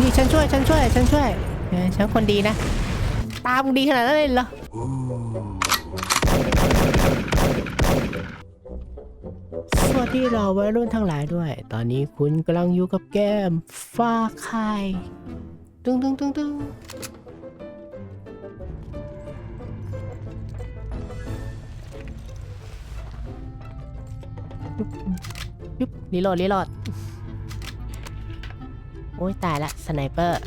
นี่ฉันช่วยฉันช่วยฉันช่วยเออฉันคนดีนะ ตามงดีขนาดนั้นเลยเหรอ สวัสดีเราวัยรุ่นทั้งหลายด้วย ตอนนี้คุณกำลังอยู่กับเกมฟ้าคายตึงตึงตึงตึง ยุบรีโหลดรีโหลดโอ้ยตายละสไนเปอร์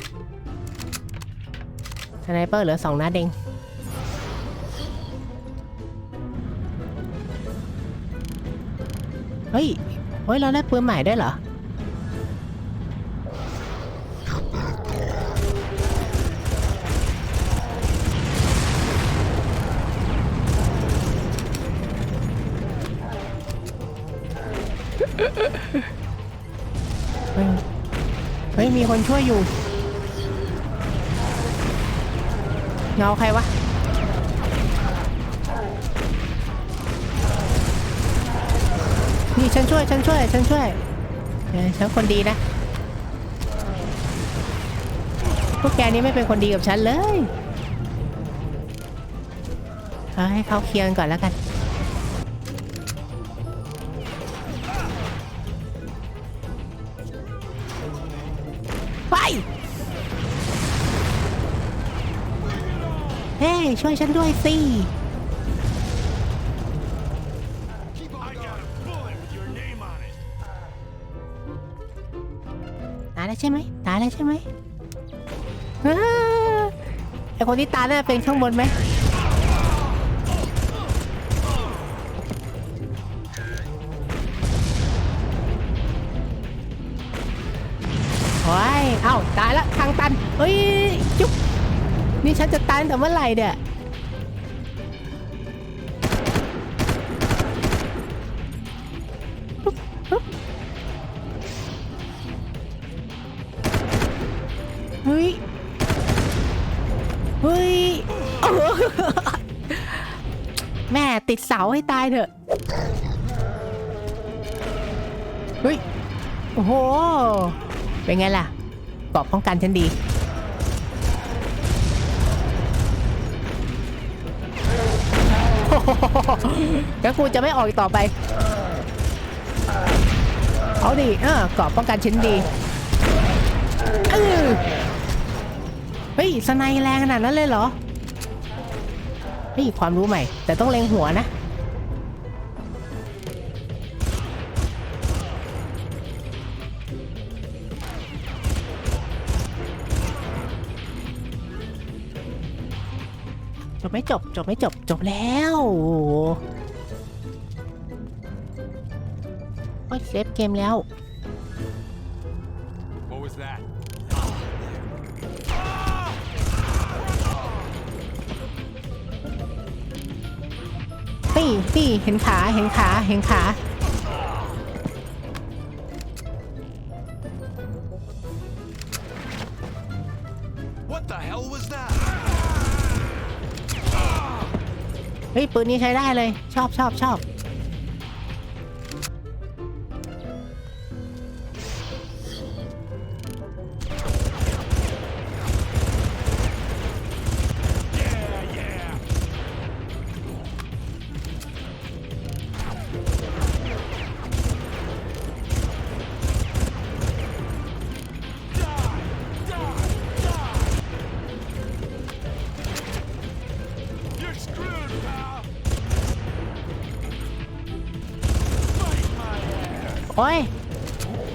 สไนเปอร์เหลือสองนัดเองเฮ้ยเฮ้ย เราได้ปืนใหม่ได้เหรอ มีคนช่วยอยู่ เงาใครวะ นี่ฉันช่วย ฉันช่วย ฉันช่วยฉันคนดีนะ พวกแกนี่ไม่เป็นคนดีกับฉันเลย เอาให้เขาเคลียร์ก่อนแล้วกัน ช่วยฉันด้วยสิตายแล้วใช่ไหมตายแล้วใช่ไหมอ้าไอคนที่ตายน่าจะเป็นข้างบนไหมโอ้ยเอ้าตายแล้วทางตันเฮ้ยจุ๊บ นี่ฉันจะตายแต่เมื่อไหร่เนี่ยเฮ้ย เฮ้ยแม่ติดเสาให้ตายเถอะ เฮ้ย โอ้โห เป็นไงล่ะกราะป้องกันฉันดี งั้นกูจะไม่ออกอีกต่อไป เอาดิอ่ากราะป้องกันชิ้นดีเออเฮ้ยสไนแรงขนาดนั้นเลยเหรอเฮ้ยความรู้ใหม่ แต่ต้องเล็งหัวนะ บไม่จบ จบไม่จบ จบแล้วโอ้โหโอ้ยเซฟเกมแล้ว What was that? นี่นี่เห็นขาเห็นขาเห็นขา What the hell was that? เฮ้ยปืนนี้ใช้ได้เลย ชอบชอบชอบ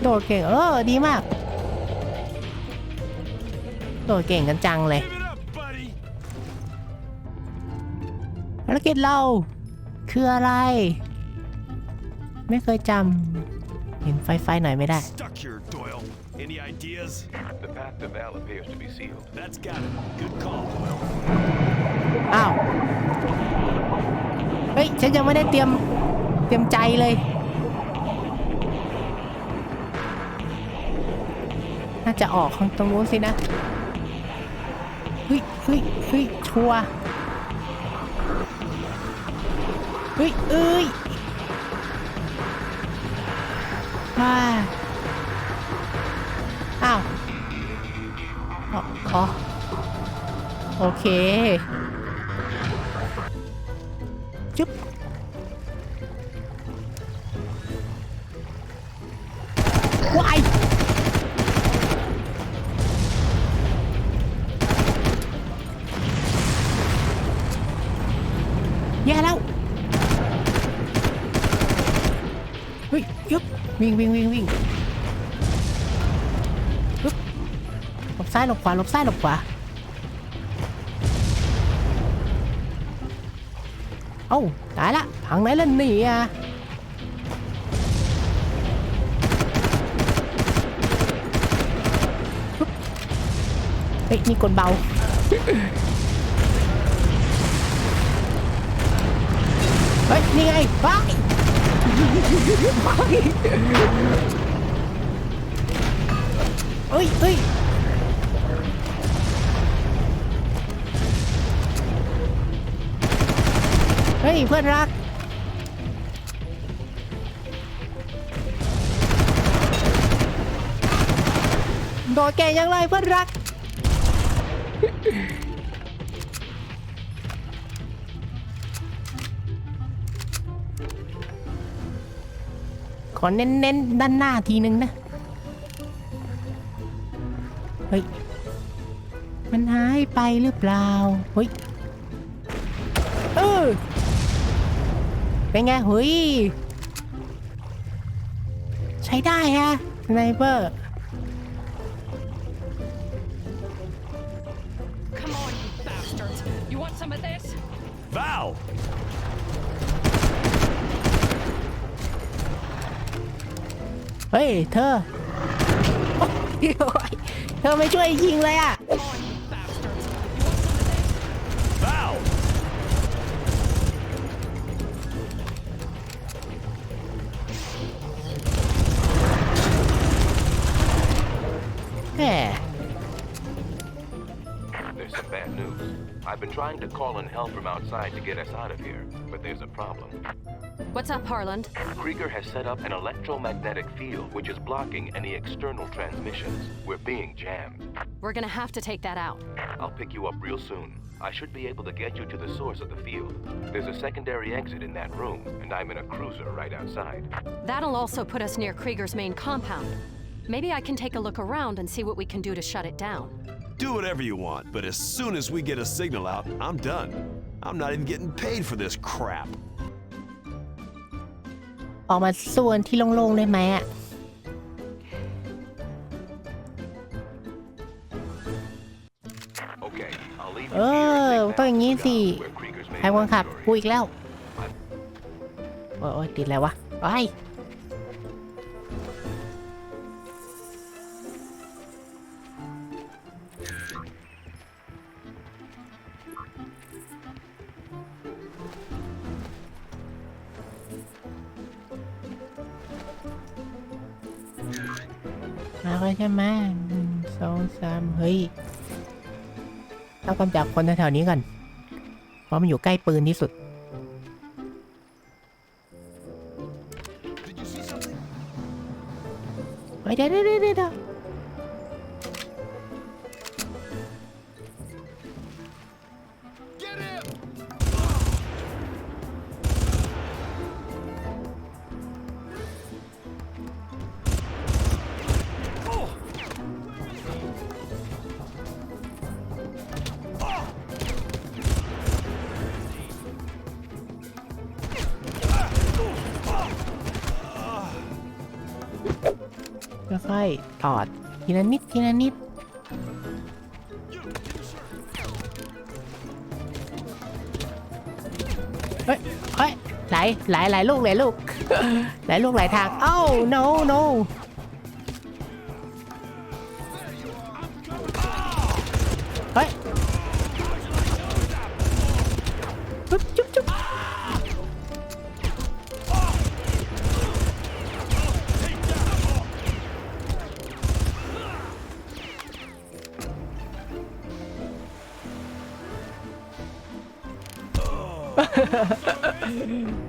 โดดเก่ง เออ ดีมาก โดดเก่งกันจังเลย Give it up, buddy. ภารกิจเราคืออะไร ไม่เคยจำเห็นไฟไฟหน่อยไม่ได้ Stuck here, Doyle. Any ideas? The path to Val appears to be sealed. That's got it. Good call, Doyle. อ้าว เฮ้ย ฉันยังไม่ได้เตรียม เตรียมใจเลย จะออกข้างตรงนู้นสินะ เฮ้ยเฮ้ยเฮ้ยชัวเฮ้ยเอ้ยว้าอ้าวอ๋ออ๋อโอเค จุ๊บ แย่แล้วเฮ้ยยุบวิ่งวิ่งวิ่งวิ่งยุบหลบซ้ายหลบขวาหลบซ้ายหลบขวาเอ้าตายละทางไหนล่ะนี่อะเฮ้ยนี่กดเบา เฮ้ย นี่ไงไปเฮ้ยเฮ้ยเฮ้ย เพื่อนรัก โดดแกยังไรเพื่อนรัก อเน้นๆด้านหน้าทีนึงนะ เฮ้ย มันหายไปหรือเปล่า เฮ้ย เออเป็นไงเฮ้ย ใช้ได้ฮะสไนเปอร์ ย เธอ โอ๊ยเธอไม่ช่วยยิงเลยอ่ะ Come on, you bastards. You want some of this? Val! แหม There's some bad news. I've been trying to call in help from outside to get us out of here, but there's a problem. What's up, Harland? Krieger has set up an electromagnetic field which is blocking any external transmissions. We're being jammed. We're gonna have to take that out. I'll pick you up real soon. I should be able to get you to the source of the field. There's a secondary exit in that room, and I'm in a cruiser right outside. That'll also put us near Krieger's main compound. Maybe I can take a look around and see what we can do to shut it down. Do whatever you want, but as soon as we get a signal out, I'm done. I'm not even getting paid for this crap. ออกมาส่วนที่โล่งๆได้ไหมอะ Okay, I'll leave you เอ here อ and take ต้องอย่างนี้ Master สิ down where Krieger's main ใครคนขับ laboratory กู is. อีกแล้ว โอ้ยโอ้ยติดแล้ววะ ไป ต้องกำจัดคนแถวๆนี้ก่อน เพราะมันอยู่ใกล้ปืนที่สุดเฮ้ยเดี๋ยวเดี๋ยวเดี๋ยว ค่อยๆ ตอดทีละนิดทีละนิด เฮ้ยเฮ้ยหลายหลายหลายลูกหลยลูกหลายลูกหลายทาง เอ้า no no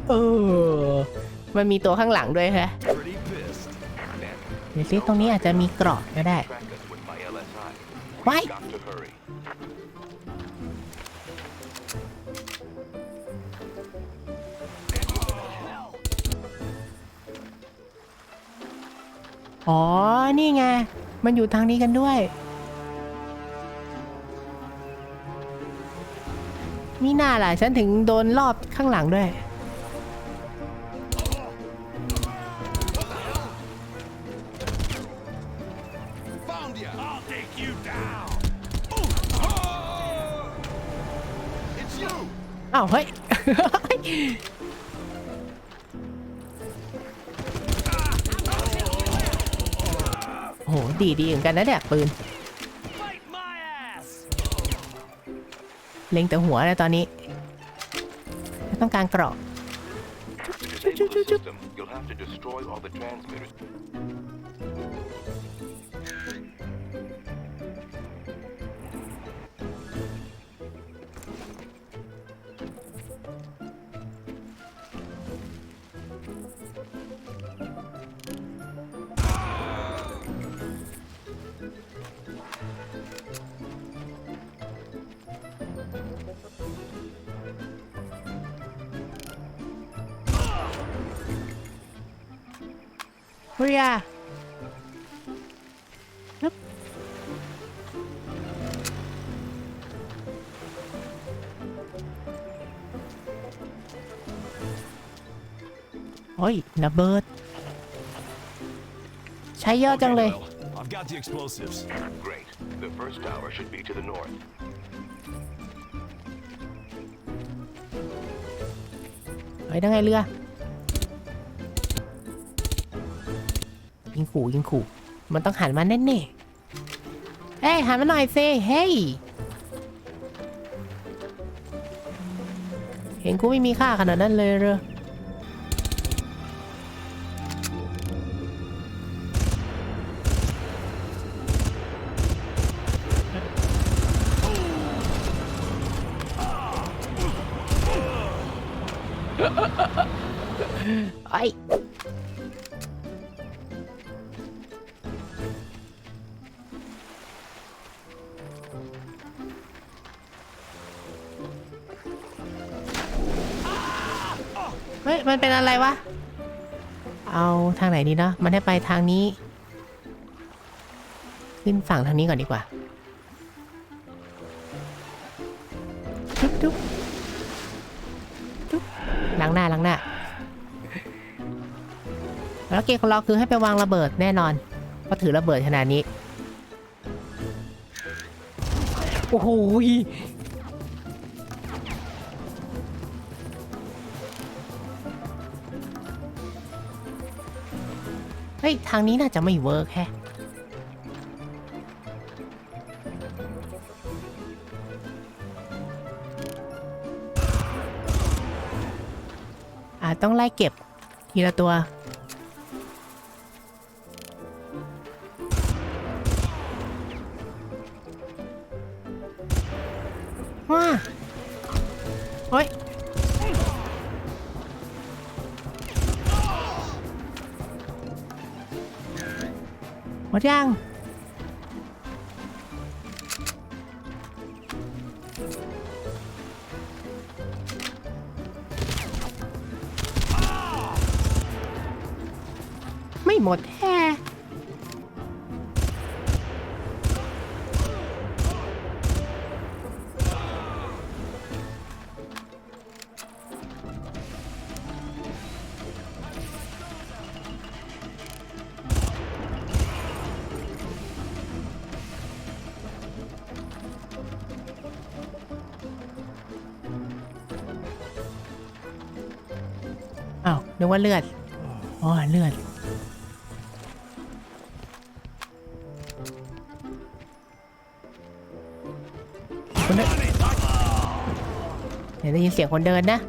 เออ มันมีตัวข้างหลังด้วยฮะเดี๋ยวซิตรงนี้อาจจะมีเกราะก็ได้ Track us with my LSI. Why? Got to hurry. อ๋อ นี่ไง มันอยู่ทางนี้กันด้วย มีหน้าล่ะฉันถึงโดนรอบข้างหลังด้วย อ้าวเฮ้ย โห ดีดีเหมือนกันนะเนี่ยปืน เล็งแต่หัวเลยตอนนี้ ต้องการเกราะ ฮึบโอ้ยระเบิด ใช้เยอะจังเลย well, I've got the explosives. Great. The first tower should be to the north. เฮ้ยได้ไงเรือ ยิงขู่ยิงขู่ มันต้องหันมาแน่ๆเฮ้ยหันมาหน่อยสิเฮ้ยเห็นกูไม่มีค่าขนาดนั้นเลยเหรอไอ้ เฮ้ยมันเป็นอะไรวะ เอาทางไหนดีเนาะมันให้ไปทางนี้ ขึ้นฝั่งทางนี้ก่อนดีกว่าจุ๊บจุ๊บจุ๊บล้างหน้าล้างหน้าแล้วเกมของเราคือให้ไปวางระเบิดแน่นอนเพราะถือระเบิดขนาดนี้ โอ้โห ฮ้ย ทางนี้น่าจะไม่เวิร์กแฮะอาจต้องไล่เก็บทีละตัว หมดยัง นึกว่าเลือดอ๋อเลือด คนเดินเดี๋ยวได้ยินเสียงคนเดินนะ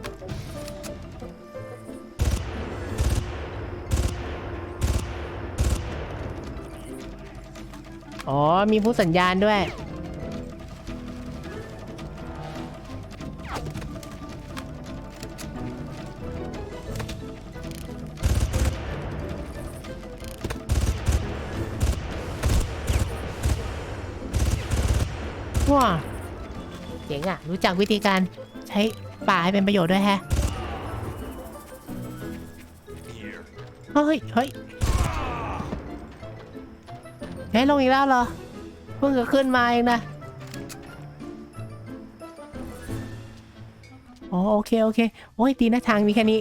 อ๋อ มีผู้สัญญาณด้วย รู้จักวิธีการใช้ป่าให้เป็นประโยชน์ด้วยแฮะเฮ้ยเฮ้ยเฮ้ยลงอีกแล้วเหรอ เพิ่งจะขึ้นมาเองนะอ๋อโอเค โอเค โอ้ยตีหน้าทางมีแค่นี้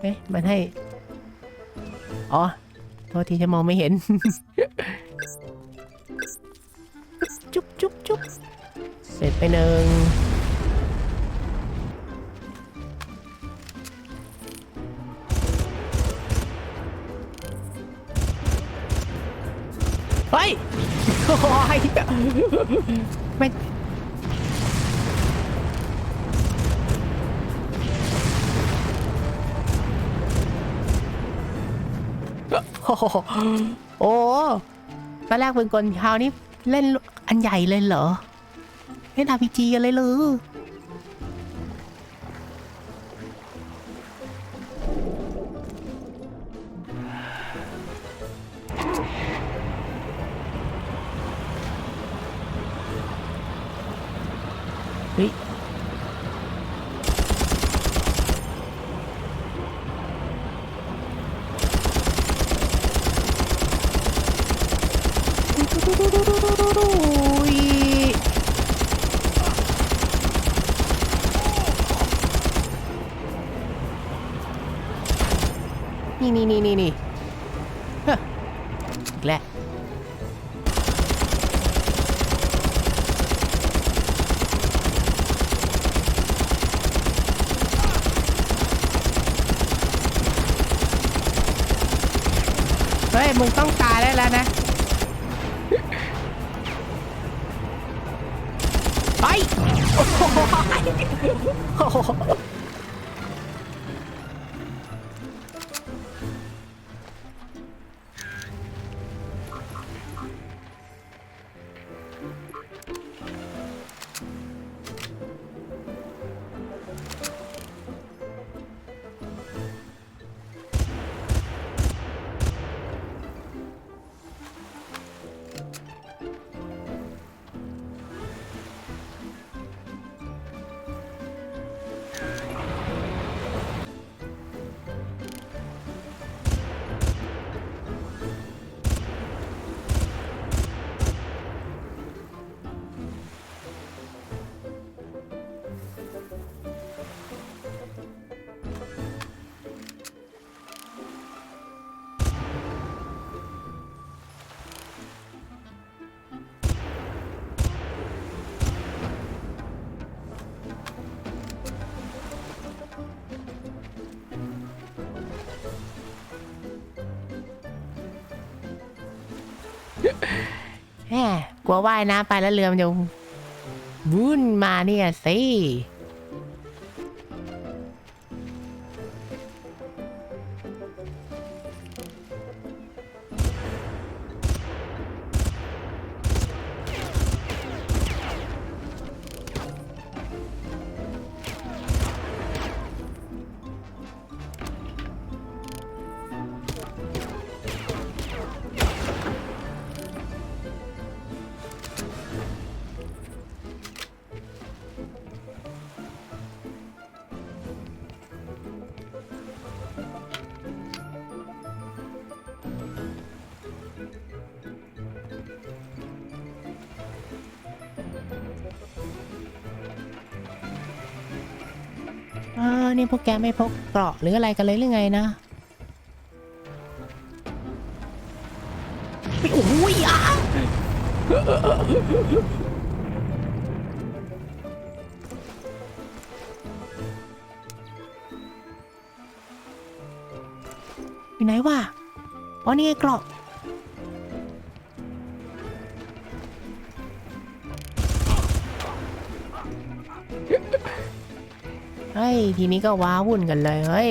เอ๊ะ มันให้ อ๋อ ทษทีจะมองไม่เห็น จุ๊บจุ๊บจุ๊บเสร็จไปหนึ่งเฮ้ยโอ้ยไม่ โอ้ตอนแรกเป็นกลคราวนี้เล่นอันใหญ่เลยเหรอเล่น RPG กันเลยเหรอ มึงต้องตายได้แล้วนะ ไป กลัวว่ายน้ำไปแล้วเรือมันจะวุ่นมาเนี่ยสิ นี่พวกแกไม่พกเกราะหรืออะไรกันเลยหรือไงนะโอ้ยอะอยู่ไหนวะอ๋อนี่ไงเกราะ เฮ้ย ทีนี้ก็ว้าวุ่นกันเลย เฮ้ย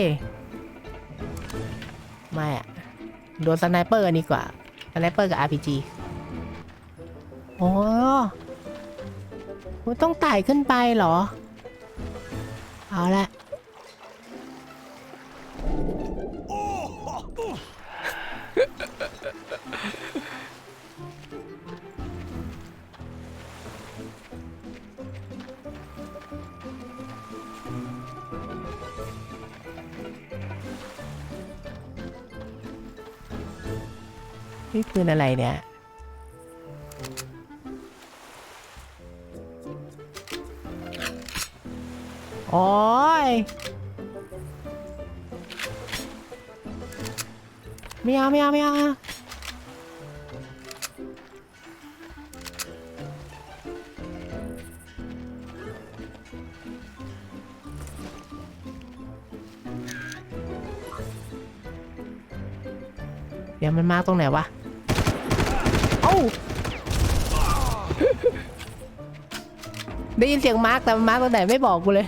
ไม่อะโดนสไนเปอร์กันดีกว่า สไนเปอร์กับ RPG โอ้ต้องไต่ขึ้นไปเหรอ เอาละ ปืนอะไรเนี่ย โอ้ยไม่เอาไม่เอาไม่เอาไม่เอาเดี๋ยวมันมาตรงไหนวะ ได้ยินเสียงมาร์กแต่มาร์กตรงไหนไม่บอกกูเลย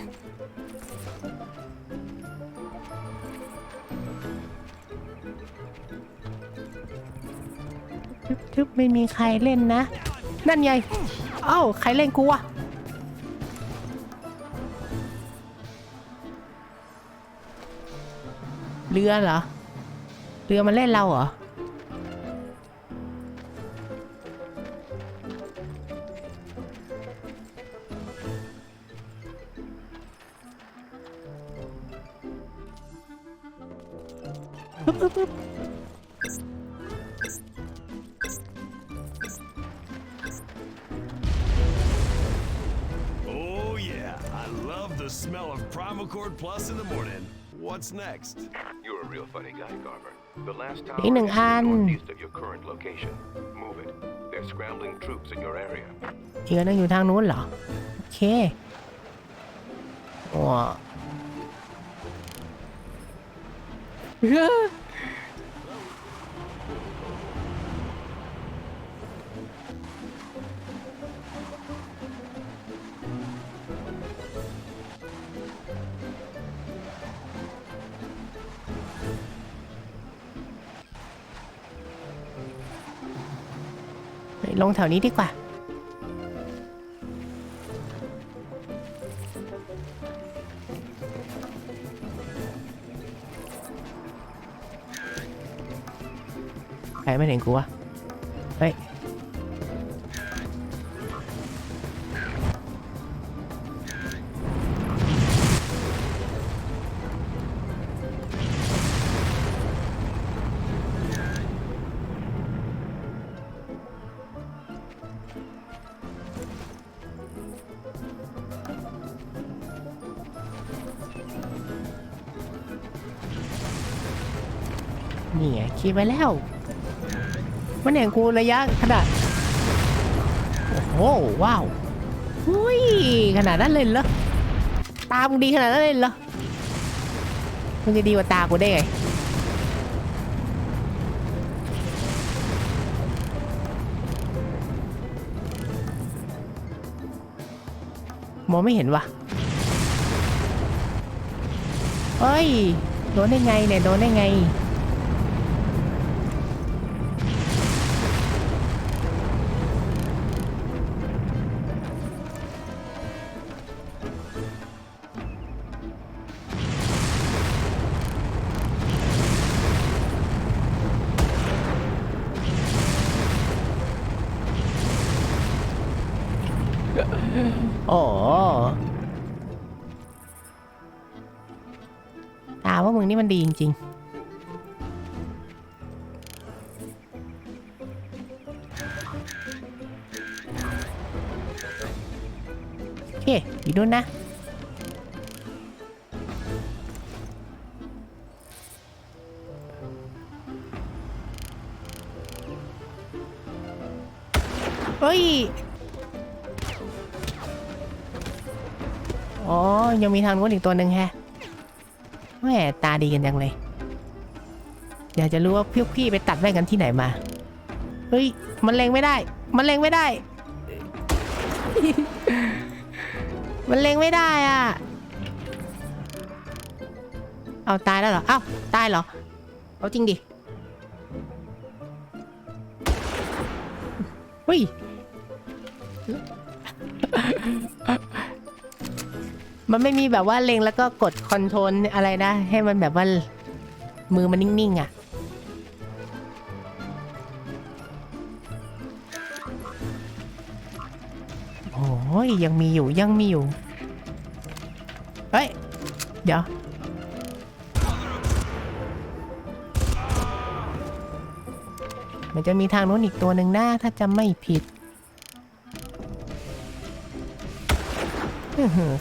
ทึบทึบไม่มีใครเล่นนะ นั่นไง เอ้า ใครเล่นกูอะเรือเหรอ เรือมันเล่นเราเหรอ Oh, yeah. I love the smell of Primal Cord Plus in the morning. What's next? You're a real funny guy, Carver. The last tower อีกหนึ่ง is อัน northeast of your current location. Move it. They're scrambling troops in your area. อีกอันหนึงอยู่ทางนู้นเหรอ โอเคว้า ลงแถวนี้ดีกว่า ใครไม่เห็นกูวะ เฮ้ย นี่ไงคิดไว้แล้ว มันเห็นกูระยะขนาด โอ้โหว้าวอุ้ยขนาดนั้นเลยเหรอ ตามึงดีขนาดนั้นเลยเหรอ มึงจะดีกว่าตากูได้ไง มองไม่เห็นวะเฮ้ย โดนได้ไงเนี่ย โดนได้ไง ว่ามึงนี่มันดีจริงๆเคอยู่นู่นนะ เฮ้ย อ๋อ ยังมีทางนู้นอีกตัวหนึ่งแฮะ แหมตาดีกันจังเลย อยากจะรู้ว่าพวกพี่ไปตัดแว่กันที่ไหนมา เฮ้ย มันเล็งไม่ได้ มันเล็งไม่ได้ มันเล็งไม่ได้อะ เอาตายแล้วเหรอ เอ้าตายเหรอ เอาจริงดิ เฮ้ย มันไม่มีแบบว่าเล็งแล้วก็กดคอนโทรลอะไรนะ ให้มันแบบว่ามือมันนิ่งๆอะ่ะ โอ้ยยังมีอยู่ยังมีอยู่ เฮ้ย เดี๋ยว มันจะมีทางโน้นอีกตัวหนึ่งนะถ้าจำไม่ผิด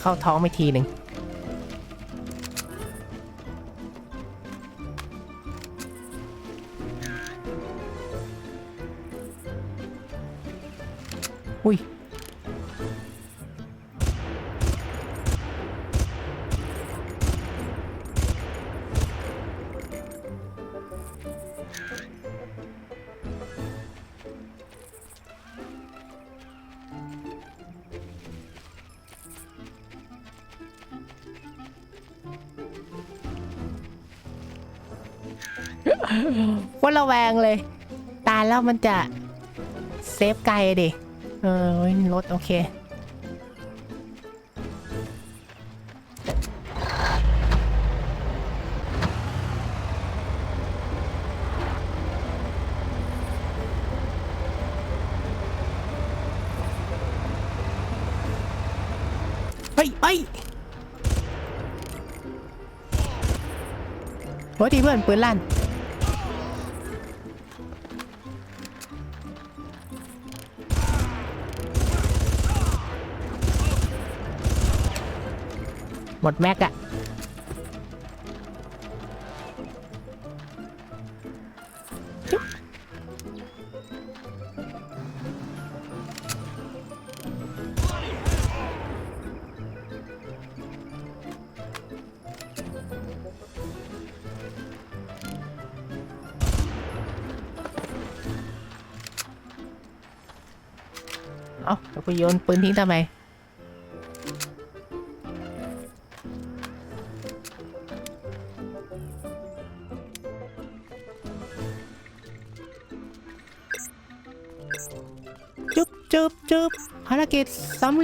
เข้าท้องไปทีหนึ่ง ว่าระแวงเลย ตายแล้วมันจะเซฟไกลดิ เออเว้ยรถโอเค เฮ้ยเฮ้ยโอ้ทีเพื่อนปืนลั่น หมดแม็กอะเอ้าแล้วกูโยนปืนทิ้งทำไม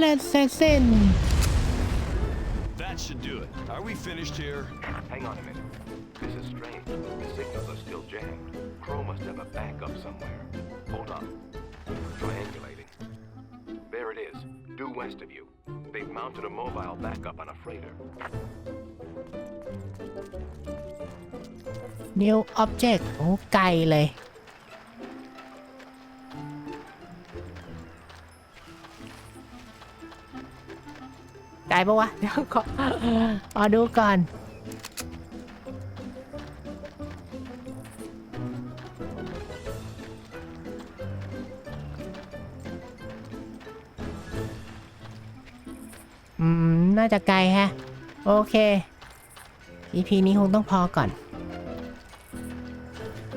สำเร็จเสร็จสิ้น That should do it. Are we finished here? Hang on a minute. This is strange. The signals are still jammed. Crow must have a backup somewhere. Hold on. Triangulating. There it is, due west of you. They've mounted a mobile backup on a freighter. New Object โอ้ไกลเลย ไกลปะวะ เดี๋ยวขอขอดูก่อน อืม น่าจะไกลแฮะ โอเค EP นี้คงต้องพอก่อน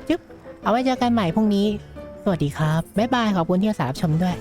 จึ๊บ เอาไว้เจอกันใหม่พรุ่งนี้ สวัสดีครับ บ๊ายบาย ขอบคุณที่ติดตามรับชมด้วย